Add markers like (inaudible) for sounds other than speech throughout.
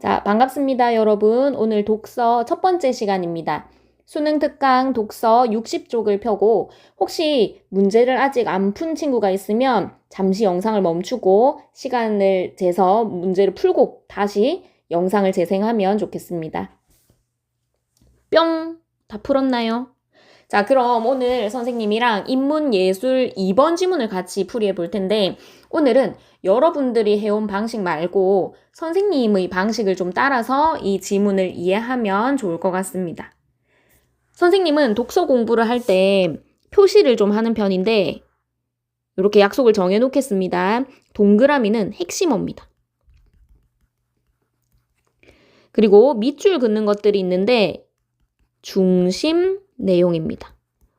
자, 반갑습니다, 여러분. 오늘 독서 첫 번째 시간입니다. 수능 특강 독서 60쪽을 펴고 혹시 문제를 아직 안 푼 친구가 있으면 잠시 영상을 멈추고 시간을 재서 문제를 풀고 다시 영상을 재생하면 좋겠습니다. 뿅! 다 풀었나요? 자, 그럼 오늘 선생님이랑 인문예술 2번 지문을 같이 풀이해 볼 텐데 오늘은 여러분들이 해온 방식 말고 선생님의 방식을 좀 따라서 이 지문을 이해하면 좋을 것 같습니다. 선생님은 독서 공부를 할 때 표시를 좀 하는 편인데 이렇게 약속을 정해 놓겠습니다. 동그라미는 핵심어입니다. 그리고 밑줄 긋는 것들이 있는데 중심 내용입니다.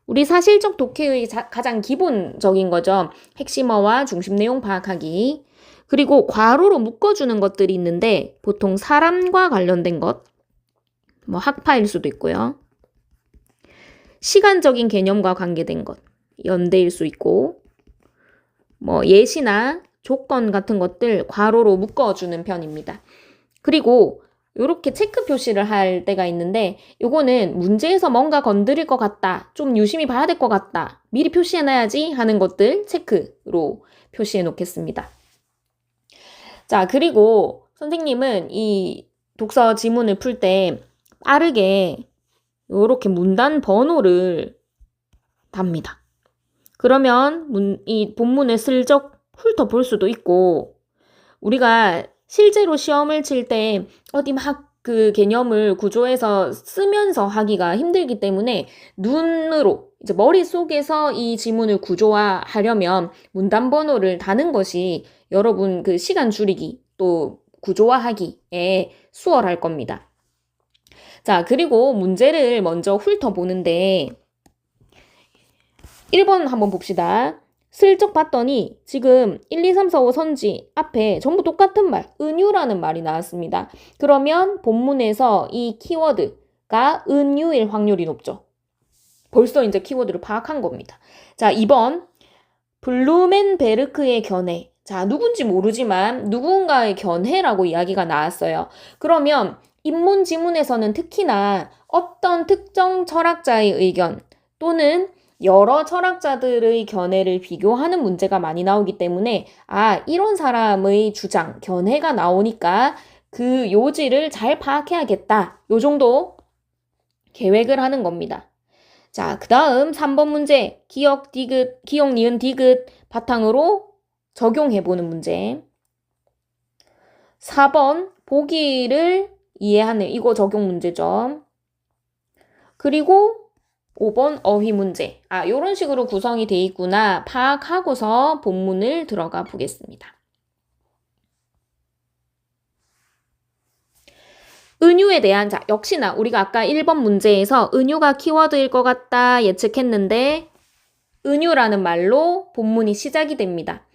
우리 사실적 독해의 자, 가장 기본적인 거죠. 핵심어와 중심 내용 파악하기. 그리고 괄호로 묶어주는 것들이 있는데 보통 사람과 관련된 것, 뭐 학파일 수도 있고요. 시간적인 개념과 관계된 것, 연대일 수 있고, 뭐 예시나 조건 같은 것들 괄호로 묶어주는 편입니다. 그리고 이렇게 체크 표시를 할 때가 있는데 요거는 문제에서 뭔가 건드릴 것 같다. 좀 유심히 봐야 될 것 같다. 미리 표시해 놔야지 하는 것들 체크로 표시해 놓겠습니다. 자, 그리고 선생님은 이 독서 지문을 풀 때 빠르게 이렇게 문단 번호를 답니다. 그러면 문, 이 본문을 슬쩍 훑어볼 수도 있고 우리가 실제로 시험을 칠 때 어디 막 그 개념을 구조해서 쓰면서 하기가 힘들기 때문에 눈으로 이제 머릿속에서 이 지문을 구조화하려면 문단 번호를 다는 것이 여러분 그 시간 줄이기 또 구조화하기에 수월할 겁니다. 자, 그리고 문제를 먼저 훑어보는데 1번 한번 봅시다. 슬쩍 봤더니 지금 1, 2, 3, 4, 5 선지 앞에 전부 똑같은 말, 은유라는 말이 나왔습니다. 그러면 본문에서 이 키워드가 은유일 확률이 높죠. 벌써 이제 키워드를 파악한 겁니다. 자, 2번. 블루멘베르크의 견해. 자, 누군지 모르지만 누군가의 견해라고 이야기가 나왔어요. 그러면 인문 지문에서는 특히나 어떤 특정 철학자의 의견 또는 여러 철학자들의 견해를 비교하는 문제가 많이 나오기 때문에 아, 이런 사람의 주장, 견해가 나오니까 그 요지를 잘 파악해야겠다. 요 정도 계획을 하는 겁니다. 자, 그 다음 3번 문제. 기억, 디귿, 기억, 니은, 디귿 바탕으로 적용해보는 문제. 4번 보기를 이해하는 이거 적용 문제죠. 그리고 5번 어휘 문제. 아, 요런 식으로 구성이 돼 있구나. 파악하고서 본문을 들어가 보겠습니다. 은유에 대한 자, 역시나 우리가 아까 1번 문제에서 은유가 키워드일 것 같다 예측했는데 은유라는 말로 본문이 시작이 됩니다.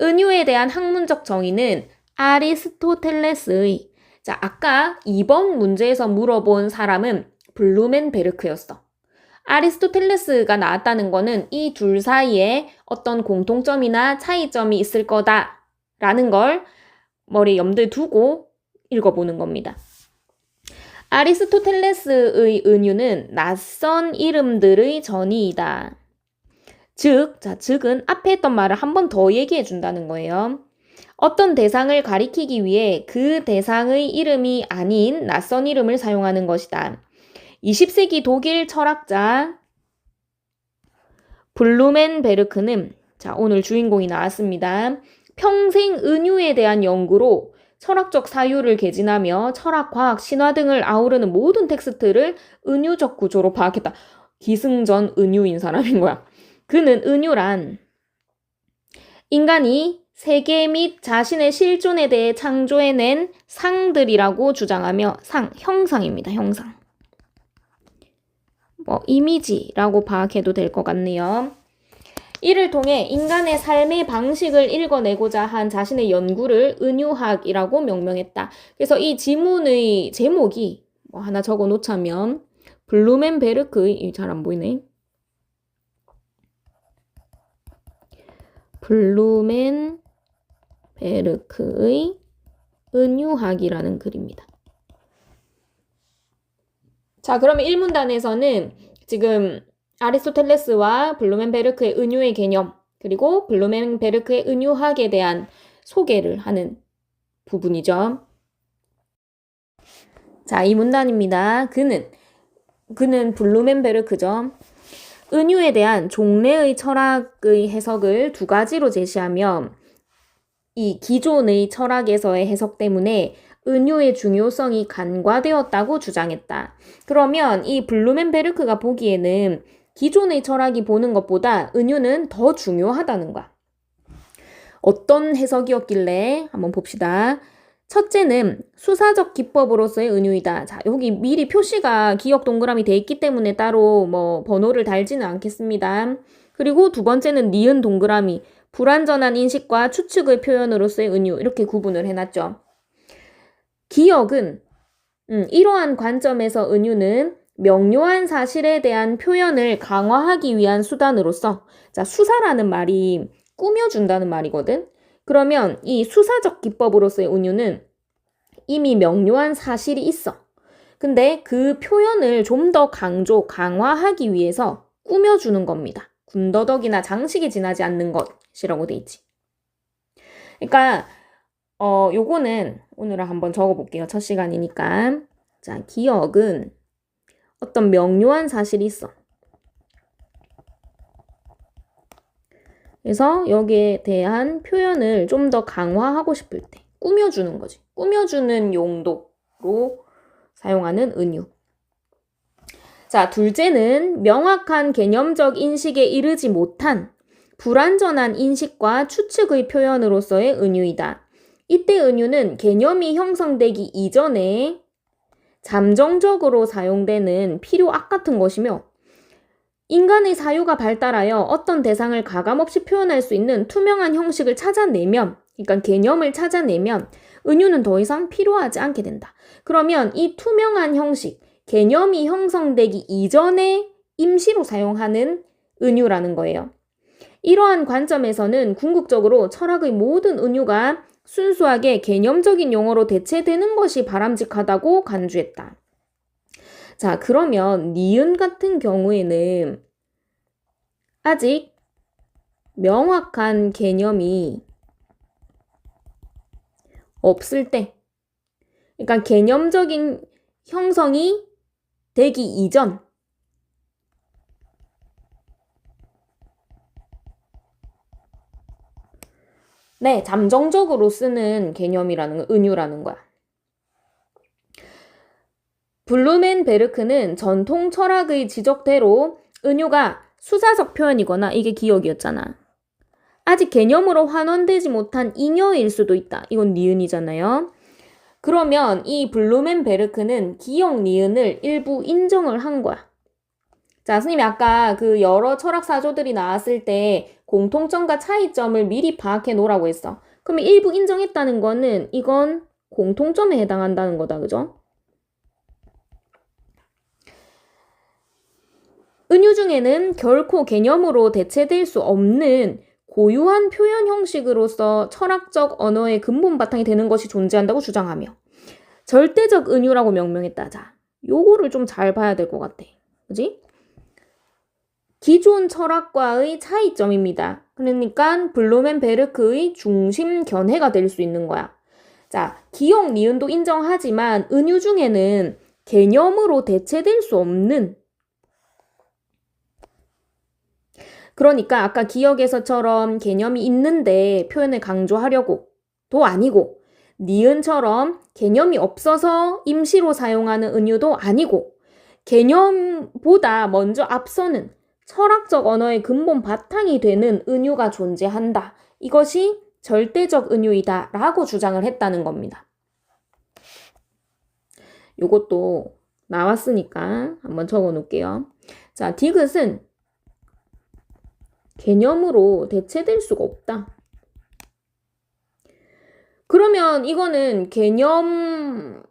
은유에 대한 학문적 정의는 아리스토텔레스의 자, 아까 2번 문제에서 물어본 사람은 블루멘베르크였어. 아리스토텔레스가 나왔다는 거는 이둘 사이에 어떤 공통점이나 차이점이 있을 거다 라는 걸 머리에 염두에 두고 읽어보는 겁니다. 아리스토텔레스의 은유는 낯선 이름들의 전이이다. 즉, 자, 즉은 앞에 했던 말을 한 번 더 얘기해 준다는 거예요. 어떤 대상을 가리키기 위해 그 대상의 이름이 아닌 낯선 이름을 사용하는 것이다. 20세기 독일 철학자 블루멘베르크는 자, 오늘 주인공이 나왔습니다. 평생 은유에 대한 연구로 철학적 사유를 개진하며 철학, 과학, 신화 등을 아우르는 모든 텍스트를 은유적 구조로 파악했다. 기승전 은유인 사람인 거야. 그는 은유란 인간이 세계 및 자신의 실존에 대해 창조해낸 상들이라고 주장하며 상, 형상입니다. 형상. 뭐 이미지라고 파악해도 될 것 같네요. 이를 통해 인간의 삶의 방식을 읽어내고자 한 자신의 연구를 은유학이라고 명명했다. 그래서 이 지문의 제목이 뭐 하나 적어 놓자면 블루멘베르크의 잘 안 보이네. 블루멘 베르크의 은유학이라는 글입니다. 자, 그러면 1문단에서는 지금 아리스토텔레스와 블루멘베르크의 은유의 개념, 그리고 블루멘베르크의 은유학에 대한 소개를 하는 부분이죠. 자, 이 문단입니다. 그는, 그는 블루멘베르크죠. 은유에 대한 종래의 철학의 해석을 두 가지로 제시하며 이 기존의 철학에서의 해석 때문에 은유의 중요성이 간과되었다고 주장했다. 그러면 이 블루멘베르크가 보기에는 기존의 철학이 보는 것보다 은유는 더 중요하다는 거야. 어떤 해석이었길래 한번 봅시다. 첫째는 수사적 기법으로서의 은유이다. 자, 여기 미리 표시가 기억 동그라미 돼 있기 때문에 따로 뭐 번호를 달지는 않겠습니다. 그리고 두 번째는 니은 동그라미, 불완전한 인식과 추측의 표현으로서의 은유 이렇게 구분을 해놨죠. 기억은 음, 이러한 관점에서 은유는 명료한 사실에 대한 표현을 강화하기 위한 수단으로서 자 수사라는 말이 꾸며준다는 말이거든. 그러면 이 수사적 기법으로서의 은유는 이미 명료한 사실이 있어. 근데 그 표현을 좀 더 강조, 강화하기 위해서 꾸며주는 겁니다. 군더더기나 장식이 지나지 않는 것 이라고 돼 있지. 그러니까 어 요거는 오늘 한번 적어볼게요. 첫 시간이니까. 자, 기억은 어떤 명료한 사실이 있어. 그래서 여기에 대한 표현을 좀 더 강화하고 싶을 때 꾸며주는 거지. 꾸며주는 용도로 사용하는 은유. 자, 둘째는 명확한 개념적 인식에 이르지 못한 불완전한 인식과 추측의 표현으로서의 은유이다. 이때 은유는 개념이 형성되기 이전에 잠정적으로 사용되는 필요악 같은 것이며 인간의 사유가 발달하여 어떤 대상을 가감없이 표현할 수 있는 투명한 형식을 찾아내면, 그러니까 개념을 찾아내면 은유는 더 이상 필요하지 않게 된다. 그러면 이 투명한 형식, 개념이 형성되기 이전에 임시로 사용하는 은유라는 거예요. 이러한 관점에서는 궁극적으로 철학의 모든 은유가 순수하게 개념적인 용어로 대체되는 것이 바람직하다고 간주했다. 자, 그러면 니은 같은 경우에는 아직 명확한 개념이 없을 때, 그러니까 개념적인 형성이 되기 이전, 네, 잠정적으로 쓰는 개념이라는 거, 은유라는 거야. 블루멘 베르크는 전통 철학의 지적대로 은유가 수사적 표현이거나 이게 기억이었잖아. 아직 개념으로 환원되지 못한 잉여일 수도 있다. 이건 니은이잖아요. 그러면 이 블루멘 베르크는 기억 니은을 일부 인정을 한 거야. 자, 선생님이 아까 그 여러 철학 사조들이 나왔을 때 공통점과 차이점을 미리 파악해 놓으라고 했어. 그러면 일부 인정했다는 거는 이건 공통점에 해당한다는 거다. 그죠? 은유 중에는 결코 개념으로 대체될 수 없는 고유한 표현 형식으로서 철학적 언어의 근본 바탕이 되는 것이 존재한다고 주장하며 절대적 은유라고 명명했다. 자, 요거를 좀 잘 봐야 될 것 같아. 그지? 기존 철학과의 차이점입니다. 그러니까 블루멘 베르크의 중심 견해가 될 수 있는 거야. 자, 기억 니은도 인정하지만 은유 중에는 개념으로 대체될 수 없는 그러니까 아까 기억에서처럼 개념이 있는데 표현을 강조하려고 도 아니고 니은처럼 개념이 없어서 임시로 사용하는 은유도 아니고 개념보다 먼저 앞서는 철학적 언어의 근본 바탕이 되는 은유가 존재한다. 이것이 절대적 은유이다. 라고 주장을 했다는 겁니다. 이것도 나왔으니까 한번 적어 놓을게요. 자, 디귿은 개념으로 대체될 수가 없다. 그러면 이거는 개념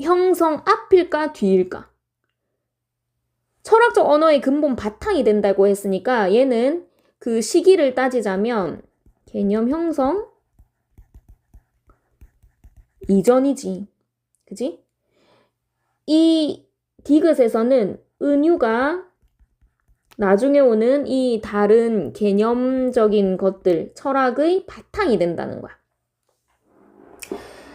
형성 앞일까 뒤일까? 철학적 언어의 근본 바탕이 된다고 했으니까 얘는 그 시기를 따지자면 개념 형성 이전이지. 그지? 이 디귿에서는 은유가 나중에 오는 이 다른 개념적인 것들, 철학의 바탕이 된다는 거야.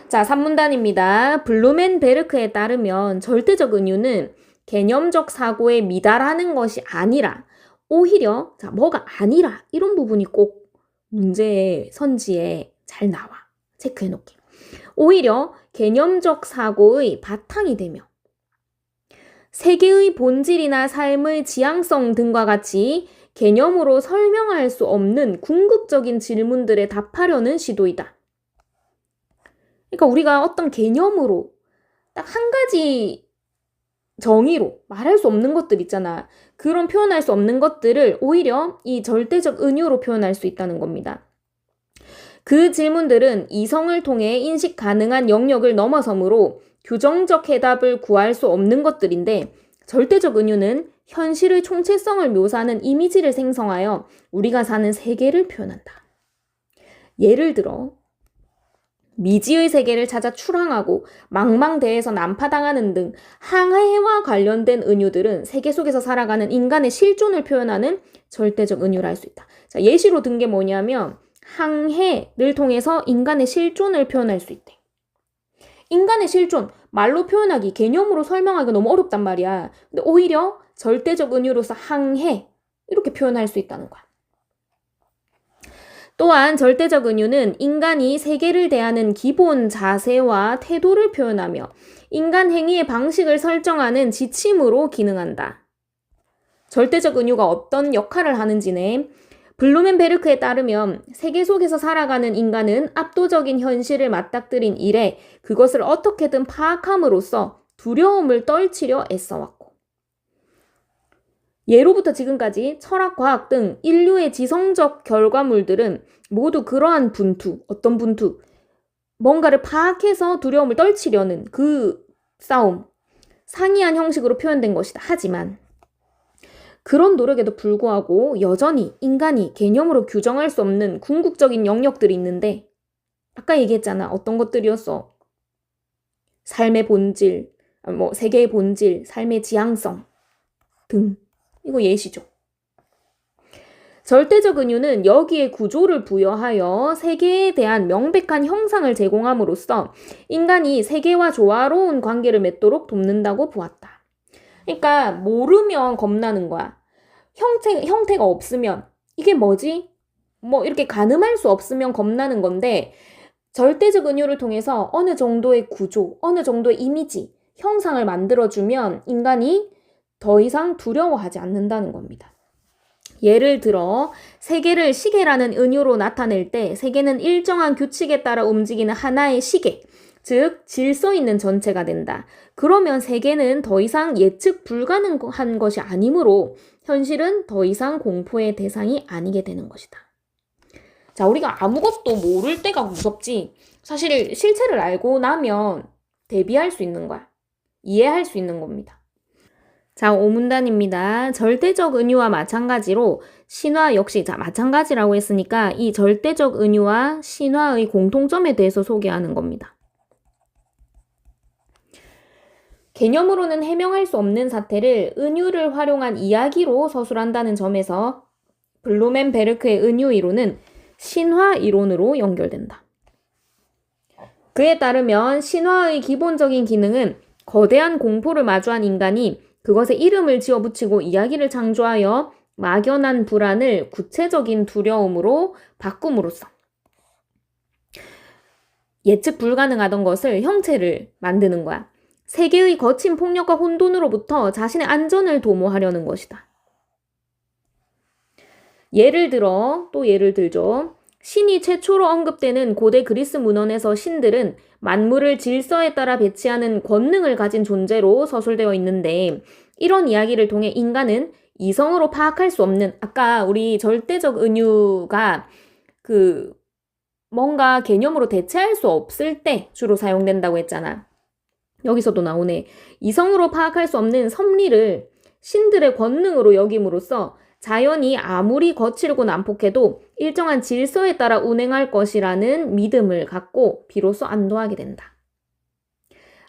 자, 3문단입니다. 블루멘베르크에 따르면 절대적 은유는 개념적 사고에 미달하는 것이 아니라 오히려 자, 뭐가 아니라 이런 부분이 꼭 문제의 선지에 잘 나와. 체크해 놓게. 오히려 개념적 사고의 바탕이 되며 세계의 본질이나 삶의 지향성 등과 같이 개념으로 설명할 수 없는 궁극적인 질문들에 답하려는 시도이다. 그러니까 우리가 어떤 개념으로 딱 한 가지 정의로 말할 수 없는 것들 있잖아. 그런 표현할 수 없는 것들을 오히려 이 절대적 은유로 표현할 수 있다는 겁니다. 그 질문들은 이성을 통해 인식 가능한 영역을 넘어서므로 규정적 해답을 구할 수 없는 것들인데 절대적 은유는 현실의 총체성을 묘사하는 이미지를 생성하여 우리가 사는 세계를 표현한다. 예를 들어 미지의 세계를 찾아 출항하고 망망대해서 난파당하는 등 항해와 관련된 은유들은 세계 속에서 살아가는 인간의 실존을 표현하는 절대적 은유라 할 수 있다. 자, 예시로 든 게 뭐냐면 항해를 통해서 인간의 실존을 표현할 수 있대. 인간의 실존, 말로 표현하기, 개념으로 설명하기 너무 어렵단 말이야. 근데 오히려 절대적 은유로서 항해, 이렇게 표현할 수 있다는 거야. 또한 절대적 은유는 인간이 세계를 대하는 기본 자세와 태도를 표현하며 인간 행위의 방식을 설정하는 지침으로 기능한다. 절대적 은유가 어떤 역할을 하는지는 블루멘베르크에 따르면 세계 속에서 살아가는 인간은 압도적인 현실을 맞닥뜨린 이래 그것을 어떻게든 파악함으로써 두려움을 떨치려 애써왔고 예로부터 지금까지 철학, 과학 등 인류의 지성적 결과물들은 모두 그러한 분투, 어떤 분투, 뭔가를 파악해서 두려움을 떨치려는 그 싸움, 상이한 형식으로 표현된 것이다. 하지만 그런 노력에도 불구하고 여전히 인간이 개념으로 규정할 수 없는 궁극적인 영역들이 있는데 아까 얘기했잖아. 어떤 것들이었어? 삶의 본질, 뭐 세계의 본질, 삶의 지향성 등 이거 예시죠. 절대적 은유는 여기에 구조를 부여하여 세계에 대한 명백한 형상을 제공함으로써 인간이 세계와 조화로운 관계를 맺도록 돕는다고 보았다. 그러니까 모르면 겁나는 거야. 형태, 형태가 없으면 이게 뭐지? 뭐 이렇게 가늠할 수 없으면 겁나는 건데 절대적 은유를 통해서 어느 정도의 구조, 어느 정도의 이미지, 형상을 만들어주면 인간이 더 이상 두려워하지 않는다는 겁니다. 예를 들어 세계를 시계라는 은유로 나타낼 때 세계는 일정한 규칙에 따라 움직이는 하나의 시계, 즉 질서 있는 전체가 된다. 그러면 세계는 더 이상 예측 불가능한 것이 아니므로 현실은 더 이상 공포의 대상이 아니게 되는 것이다. 자, 우리가 아무것도 모를 때가 무섭지. 사실 실체를 알고 나면 대비할 수 있는 거야. 이해할 수 있는 겁니다. 자, 오문단입니다. 절대적 은유와 마찬가지로 신화 역시 자, 마찬가지라고 했으니까 이 절대적 은유와 신화의 공통점에 대해서 소개하는 겁니다. 개념으로는 해명할 수 없는 사태를 은유를 활용한 이야기로 서술한다는 점에서 블루멘베르크의 은유 이론은 신화 이론으로 연결된다. 그에 따르면 신화의 기본적인 기능은 거대한 공포를 마주한 인간이 그것에 이름을 지어 붙이고 이야기를 창조하여 막연한 불안을 구체적인 두려움으로 바꿈으로써 예측 불가능하던 것을 형체를 만드는 거야. 세계의 거친 폭력과 혼돈으로부터 자신의 안전을 도모하려는 것이다. 예를 들어, 또 예를 들죠. 신이 최초로 언급되는 고대 그리스 문헌에서 신들은 만물을 질서에 따라 배치하는 권능을 가진 존재로 서술되어 있는데 이런 이야기를 통해 인간은 이성으로 파악할 수 없는 아까 우리 절대적 은유가 그 뭔가 개념으로 대체할 수 없을 때 주로 사용된다고 했잖아. 여기서도 나오네. 이성으로 파악할 수 없는 섭리를 신들의 권능으로 여김으로써 자연이 아무리 거칠고 난폭해도 일정한 질서에 따라 운행할 것이라는 믿음을 갖고 비로소 안도하게 된다.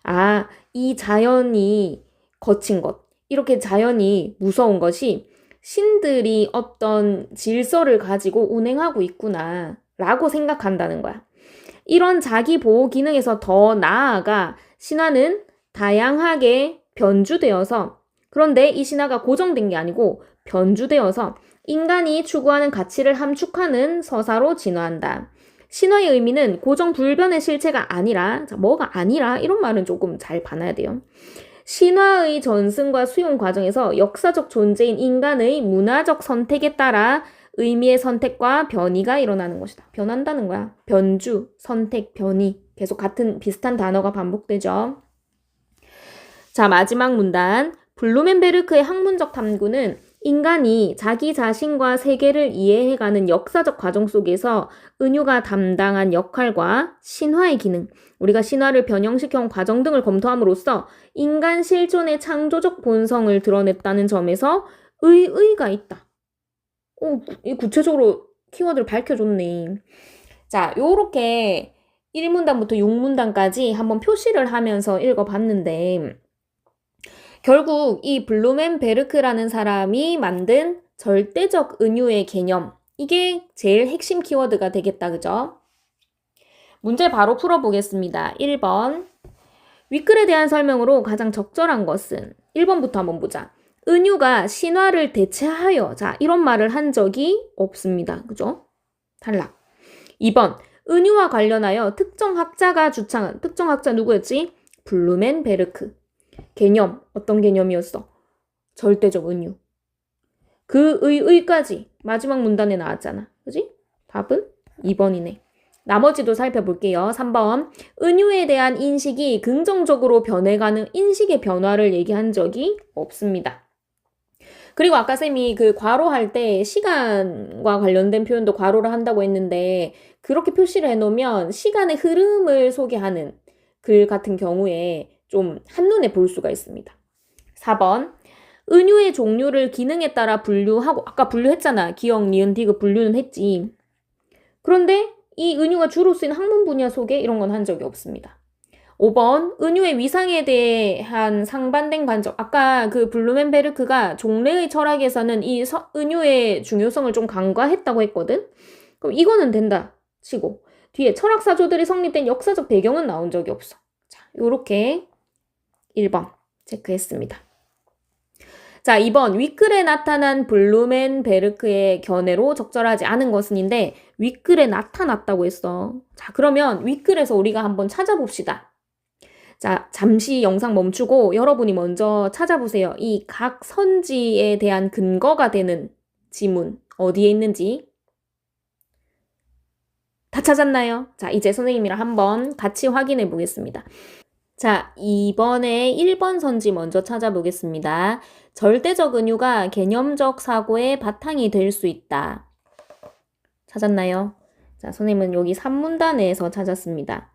아, 이 자연이 거친 것, 이렇게 자연이 무서운 것이 신들이 어떤 질서를 가지고 운행하고 있구나, 라고 생각한다는 거야. 이런 자기 보호 기능에서 더 나아가 신화는 다양하게 변주되어서 그런데 이 신화가 고정된 게 아니고 변주되어서 인간이 추구하는 가치를 함축하는 서사로 진화한다. 신화의 의미는 고정 불변의 실체가 아니라, 자, 뭐가 아니라, 이런 말은 조금 잘 봐놔야 돼요. 신화의 전승과 수용 과정에서 역사적 존재인 인간의 문화적 선택에 따라 의미의 선택과 변이가 일어나는 것이다. 변한다는 거야. 변주, 선택, 변이. 계속 같은 비슷한 단어가 반복되죠. 자, 마지막 문단. 블루멘베르크의 학문적 탐구는 인간이 자기 자신과 세계를 이해해가는 역사적 과정 속에서 은유가 담당한 역할과 신화의 기능, 우리가 신화를 변형시켜온 과정 등을 검토함으로써 인간 실존의 창조적 본성을 드러냈다는 점에서 의의가 있다. 오, 이 구체적으로 키워드를 밝혀줬네. 자, 요렇게 1문단부터 6문단까지 한번 표시를 하면서 읽어봤는데, 결국 이 블루멘베르크라는 사람이 만든 절대적 은유의 개념, 이게 제일 핵심 키워드가 되겠다, 그죠? 문제 바로 풀어보겠습니다. 1번. 위클에 대한 설명으로 가장 적절한 것은 1번부터 한번 보자. 은유가 신화를 대체하여 자 이런 말을 한 적이 없습니다. 그죠? 탈락. 2번 은유와 관련하여 특정 학자가 주창한 특정 학자 누구였지? 블루멘 베르크. 개념 어떤 개념이었어? 절대적 은유. 그 의 의까지 마지막 문단에 나왔잖아. 그지? 답은 2번이네. 나머지도 살펴볼게요. 3번. 은유에 대한 인식이 긍정적으로 변해가는 인식의 변화를 얘기한 적이 없습니다. 그리고 아까 쌤이 그 괄호 할 때 시간과 관련된 표현도 괄호를 한다고 했는데 그렇게 표시를 해놓으면 시간의 흐름을 소개하는 글 같은 경우에 좀 한눈에 볼 수가 있습니다. 4번. 은유의 종류를 기능에 따라 분류하고 아까 분류했잖아. 기억, 니은, 디귿 분류는 했지. 그런데 이 은유가 주로 쓰인 학문 분야 소개 이런 건 한 적이 없습니다. 5번 은유의 위상에 대한 상반된 관점. 아까 그 블루멘베르크가 종래의 철학에서는 이 서, 은유의 중요성을 좀 간과했다고 했거든. 그럼 이거는 된다 치고 뒤에 철학사조들이 성립된 역사적 배경은 나온 적이 없어. 자, 요렇게 1번 체크했습니다. 자, 2번 위클에 나타난 블루멘베르크의 견해로 적절하지 않은 것은인데 위클에 나타났다고 했어. 자, 그러면 위클에서 우리가 한번 찾아봅시다. 자, 잠시 영상 멈추고 여러분이 먼저 찾아보세요. 이 각 선지에 대한 근거가 되는 지문 어디에 있는지 다 찾았나요? 자, 이제 선생님이랑 한번 같이 확인해 보겠습니다. 자, 이번에 1번 선지 먼저 찾아보겠습니다. 절대적 은유가 개념적 사고의 바탕이 될 수 있다. 찾았나요? 자, 선생님은 여기 3문단에서 찾았습니다.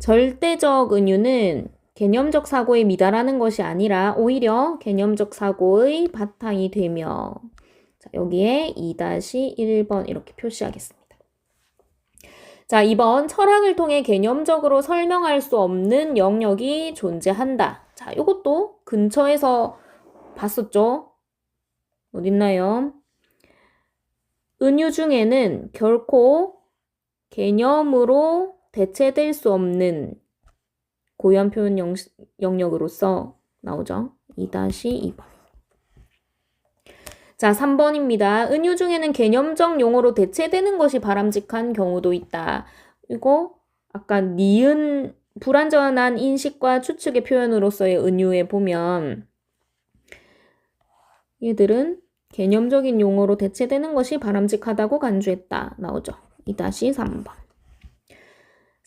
절대적 은유는 개념적 사고에 미달하는 것이 아니라 오히려 개념적 사고의 바탕이 되며 자, 여기에 2-1번 이렇게 표시하겠습니다. 자, 2번 철학을 통해 개념적으로 설명할 수 없는 영역이 존재한다. 자, 이것도 근처에서 봤었죠? 어딨나요? 은유 중에는 결코 개념으로 대체될 수 없는 고유한 표현 영, 영역으로서 나오죠. 2-2번. 자, 3번입니다. 은유 중에는 개념적 용어로 대체되는 것이 바람직한 경우도 있다. 이거 아까 니은 불완전한 인식과 추측의 표현으로서의 은유에 보면 얘들은 개념적인 용어로 대체되는 것이 바람직하다고 간주했다. 나오죠. 2-3번.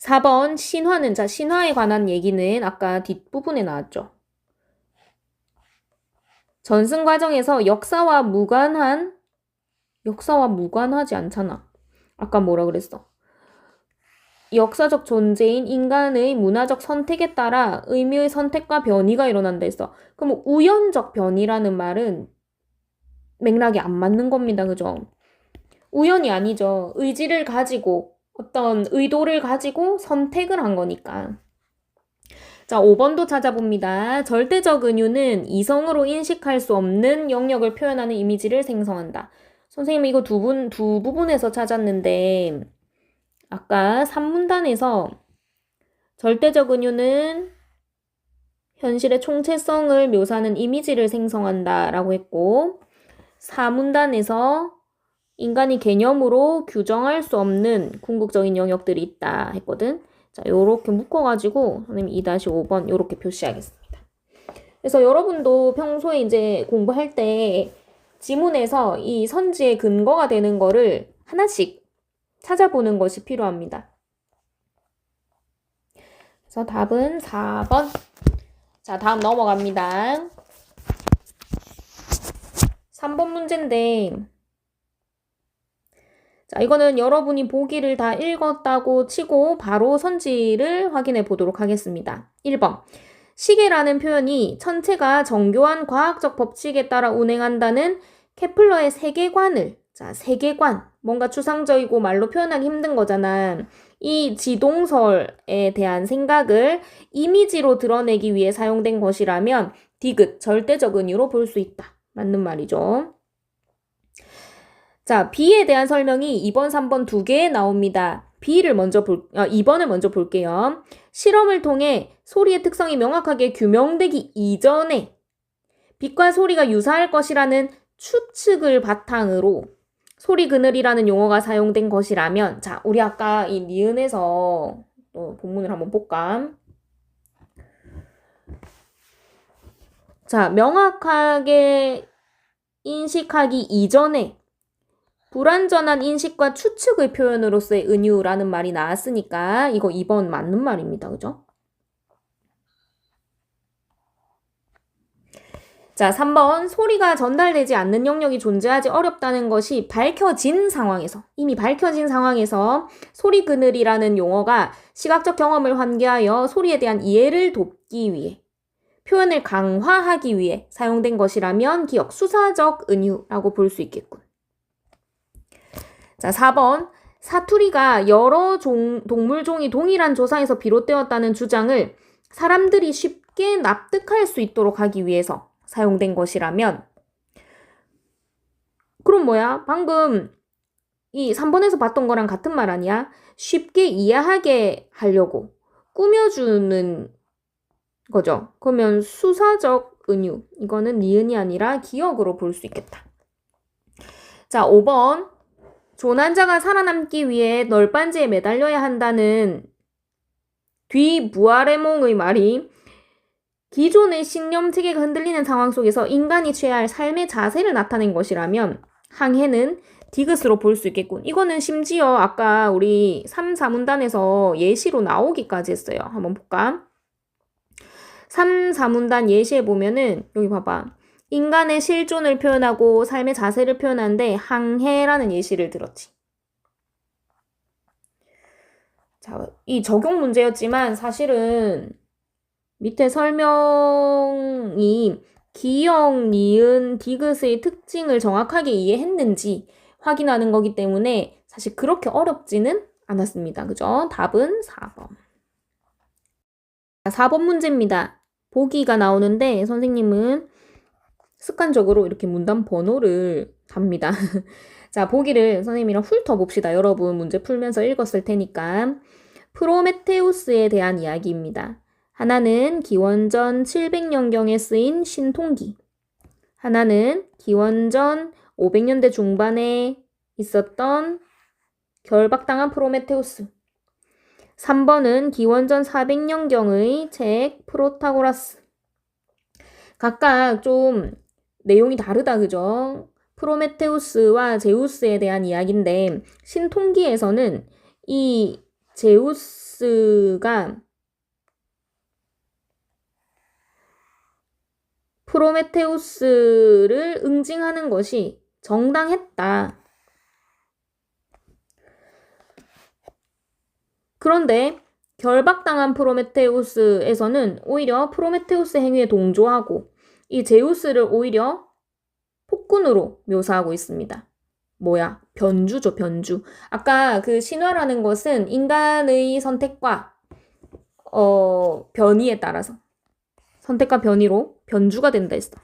4번 신화는 자 신화에 관한 얘기는 아까 뒷부분에 나왔죠. 전승 과정에서 역사와 무관한 역사와 무관하지 않잖아. 아까 뭐라 그랬어? 역사적 존재인 인간의 문화적 선택에 따라 의미의 선택과 변이가 일어난다 했어. 그럼 우연적 변이라는 말은 맥락이 안 맞는 겁니다. 그죠? 우연이 아니죠. 의지를 가지고 어떤 의도를 가지고 선택을 한 거니까. 자, 5번도 찾아봅니다. 절대적 은유는 이성으로 인식할 수 없는 영역을 표현하는 이미지를 생성한다. 선생님 이거 두 분, 두 부분에서 찾았는데, 아까 3문단에서 절대적 은유는 현실의 총체성을 묘사하는 이미지를 생성한다 라고 했고, 4문단에서 인간이 개념으로 규정할 수 없는 궁극적인 영역들이 있다 했거든. 자, 요렇게 묶어가지고 선생님 2-5번 요렇게 표시하겠습니다. 그래서 여러분도 평소에 이제 공부할 때 지문에서 이 선지의 근거가 되는 거를 하나씩 찾아보는 것이 필요합니다. 그래서 답은 4번. 자, 다음 넘어갑니다. 3번 문제인데, 자, 이거는 여러분이 보기를 다 읽었다고 치고 바로 선지를 확인해 보도록 하겠습니다. 1번. 시계라는 표현이 천체가 정교한 과학적 법칙에 따라 운행한다는 케플러의 세계관을, 자, 세계관. 뭔가 추상적이고 말로 표현하기 힘든 거잖아. 이 지동설에 대한 생각을 이미지로 드러내기 위해 사용된 것이라면 디귿, 절대적 은유로 볼 수 있다. 맞는 말이죠. 자, B에 대한 설명이 2번, 3번 두 개 나옵니다. B를 먼저 볼, 아, 2번을 먼저 볼게요. 실험을 통해 소리의 특성이 명확하게 규명되기 이전에 빛과 소리가 유사할 것이라는 추측을 바탕으로 소리 그늘이라는 용어가 사용된 것이라면, 자, 우리 아까 이 니은에서 또 본문을 한번 볼까? 자, 명확하게 인식하기 이전에 불완전한 인식과 추측의 표현으로서의 은유라는 말이 나왔으니까 이거 2번 맞는 말입니다. 그죠? 자, 3번. 소리가 전달되지 않는 영역이 존재하지 어렵다는 것이 밝혀진 상황에서, 이미 밝혀진 상황에서 소리 그늘이라는 용어가 시각적 경험을 환기하여 소리에 대한 이해를 돕기 위해 표현을 강화하기 위해 사용된 것이라면 기억 수사적 은유라고 볼 수 있겠군. 자, 4번. 사투리가 여러 종, 동물종이 동일한 조상에서 비롯되었다는 주장을 사람들이 쉽게 납득할 수 있도록 하기 위해서 사용된 것이라면 그럼 뭐야? 방금 이 3번에서 봤던 거랑 같은 말 아니야? 쉽게 이해하게 하려고 꾸며주는 거죠. 그러면 수사적 은유. 이거는 니은이 아니라 기억으로 볼 수 있겠다. 자, 5번. 조난자가 살아남기 위해 널빤지에 매달려야 한다는 뒤부아레몽의 말이 기존의 신념 체계가 흔들리는 상황 속에서 인간이 취해야 할 삶의 자세를 나타낸 것이라면 항해는 디귿으로 볼 수 있겠군. 이거는 심지어 아까 우리 3, 4문단에서 예시로 나오기까지 했어요. 한번 볼까? 3, 4문단 예시에 보면은 여기 봐봐. 인간의 실존을 표현하고 삶의 자세를 표현하는데 항해라는 예시를 들었지. 자, 이 적용 문제였지만 사실은 밑에 설명이 기역, 니은, 디귿의 특징을 정확하게 이해했는지 확인하는 거기 때문에 사실 그렇게 어렵지는 않았습니다. 그죠? 답은 4번. 4번 문제입니다. 보기가 나오는데 선생님은 습관적으로 이렇게 문단 번호를 답니다. (laughs) 자, 보기를 선생님이랑 훑어봅시다. 여러분 문제 풀면서 읽었을 테니까. 프로메테우스에 대한 이야기입니다. 하나는 기원전 700년경에 쓰인 신통기. 하나는 기원전 500년대 중반에 있었던 결박당한 프로메테우스. 3번은 기원전 400년경의 책 프로타고라스. 각각 좀 내용이 다르다, 그죠? 프로메테우스와 제우스에 대한 이야기인데, 신통기에서는 이 제우스가 프로메테우스를 응징하는 것이 정당했다. 그런데 결박당한 프로메테우스에서는 오히려 프로메테우스 행위에 동조하고 이 제우스를 오히려 폭군으로 묘사하고 있습니다. 뭐야? 변주죠, 변주. 아까 그 신화라는 것은 인간의 선택과 어, 변이에 따라서. 선택과 변이로 변주가 된다 했어.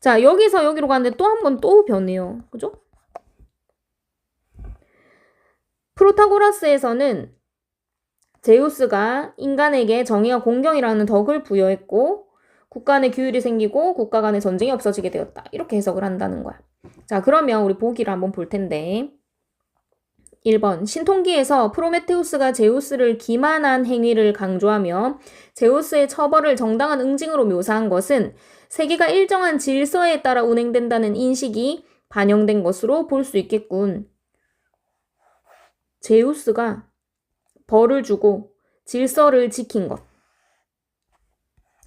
자, 여기서 여기로 가는데 또 한 번 또 변해요. 그죠? 프로타고라스에서는 제우스가 인간에게 정의와 공경이라는 덕을 부여했고 국가 간의 규율이 생기고 국가 간의 전쟁이 없어지게 되었다. 이렇게 해석을 한다는 거야. 자, 그러면 우리 보기를 한번 볼 텐데 1번 신통기에서 프로메테우스가 제우스를 기만한 행위를 강조하며 제우스의 처벌을 정당한 응징으로 묘사한 것은 세계가 일정한 질서에 따라 운행된다는 인식이 반영된 것으로 볼 수 있겠군. 제우스가 벌을 주고 질서를 지킨 것.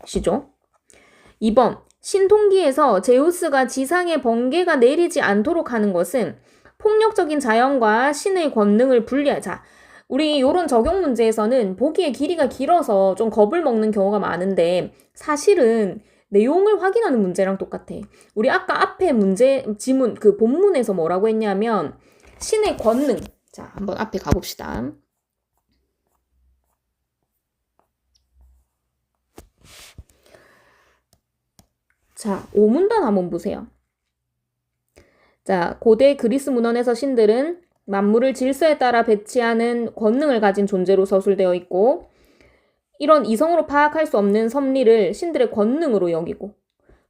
시죠? 2번. 신통기에서 제우스가 지상에 번개가 내리지 않도록 하는 것은 폭력적인 자연과 신의 권능을 분리하자. 우리 요런 적용 문제에서는 보기에 길이가 길어서 좀 겁을 먹는 경우가 많은데 사실은 내용을 확인하는 문제랑 똑같아. 우리 아까 앞에 문제 지문 그 본문에서 뭐라고 했냐면 신의 권능. 자, 한번 앞에 가봅시다. 자, 오문단 한번 보세요. 자, 고대 그리스 문헌에서 신들은 만물을 질서에 따라 배치하는 권능을 가진 존재로 서술되어 있고, 이런 이성으로 파악할 수 없는 섭리를 신들의 권능으로 여기고,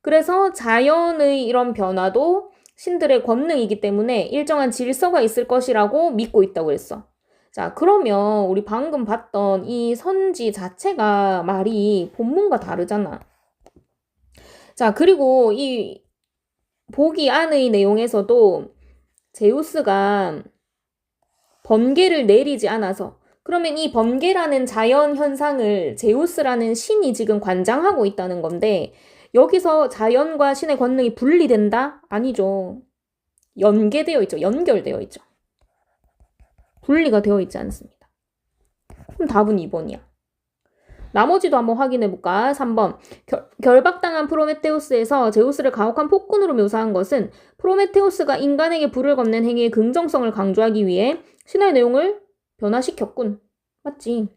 그래서 자연의 이런 변화도 신들의 권능이기 때문에 일정한 질서가 있을 것이라고 믿고 있다고 했어. 자, 그러면 우리 방금 봤던 이 선지 자체가 말이 본문과 다르잖아. 자, 그리고 이 보기 안의 내용에서도 제우스가 번개를 내리지 않아서 그러면 이 번개라는 자연 현상을 제우스라는 신이 지금 관장하고 있다는 건데 여기서 자연과 신의 권능이 분리된다? 아니죠. 연계되어 있죠. 연결되어 있죠. 분리가 되어 있지 않습니다. 그럼 답은 2번이야. 나머지도 한번 확인해 볼까? 3번. 결, 결박당한 프로메테우스에서 제우스를 가혹한 폭군으로 묘사한 것은 프로메테우스가 인간에게 불을 겁낸 행위의 긍정성을 강조하기 위해 신의 내용을 변화시켰군. 맞지?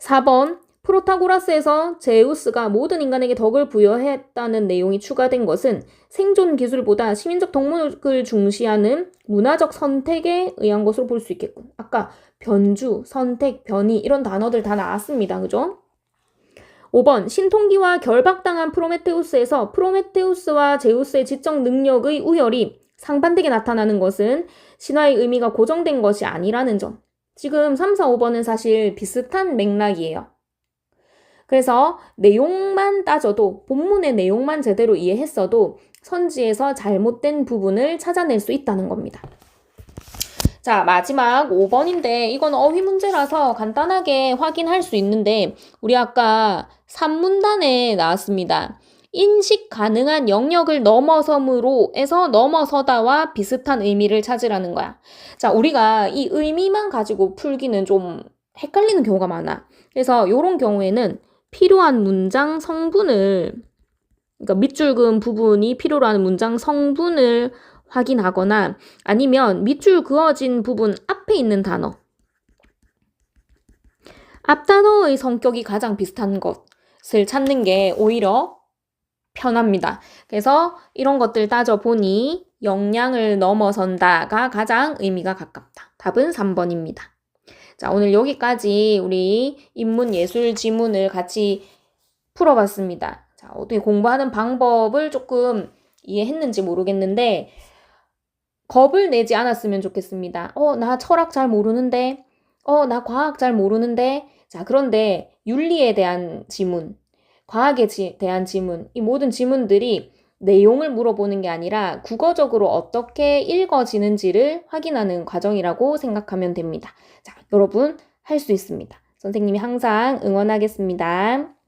4번. 프로타고라스에서 제우스가 모든 인간에게 덕을 부여했다는 내용이 추가된 것은 생존 기술보다 시민적 덕목을 중시하는 문화적 선택에 의한 것으로 볼 수 있겠군. 아까 변주, 선택, 변이 이런 단어들 다 나왔습니다. 그죠? 5번 신통기와 결박당한 프로메테우스에서 프로메테우스와 제우스의 지적 능력의 우열이 상반되게 나타나는 것은 신화의 의미가 고정된 것이 아니라는 점. 지금 3, 4, 5번은 사실 비슷한 맥락이에요. 그래서 내용만 따져도 본문의 내용만 제대로 이해했어도 선지에서 잘못된 부분을 찾아낼 수 있다는 겁니다. 자, 마지막 5번인데 이건 어휘 문제라서 간단하게 확인할 수 있는데 우리 아까 3문단에 나왔습니다. 인식 가능한 영역을 넘어섬으로 에서 넘어서다와 비슷한 의미를 찾으라는 거야. 자, 우리가 이 의미만 가지고 풀기는 좀 헷갈리는 경우가 많아. 그래서 이런 경우에는 필요한 문장 성분을 그러니까 밑줄 그은 부분이 필요로 하는 문장 성분을 확인하거나 아니면 밑줄 그어진 부분 앞에 있는 단어 앞 단어의 성격이 가장 비슷한 것을 찾는 게 오히려 편합니다. 그래서 이런 것들 따져보니 역량을 넘어선다가 가장 의미가 가깝다. 답은 3번입니다. 자, 오늘 여기까지 우리 인문 예술 지문을 같이 풀어봤습니다. 자, 어떻게 공부하는 방법을 조금 이해했는지 모르겠는데, 겁을 내지 않았으면 좋겠습니다. 어, 나 철학 잘 모르는데, 어, 나 과학 잘 모르는데, 자, 그런데 윤리에 대한 지문, 과학에 지, 대한 지문, 이 모든 지문들이 내용을 물어보는 게 아니라 국어적으로 어떻게 읽어지는지를 확인하는 과정이라고 생각하면 됩니다. 자, 여러분 할 수 있습니다. 선생님이 항상 응원하겠습니다.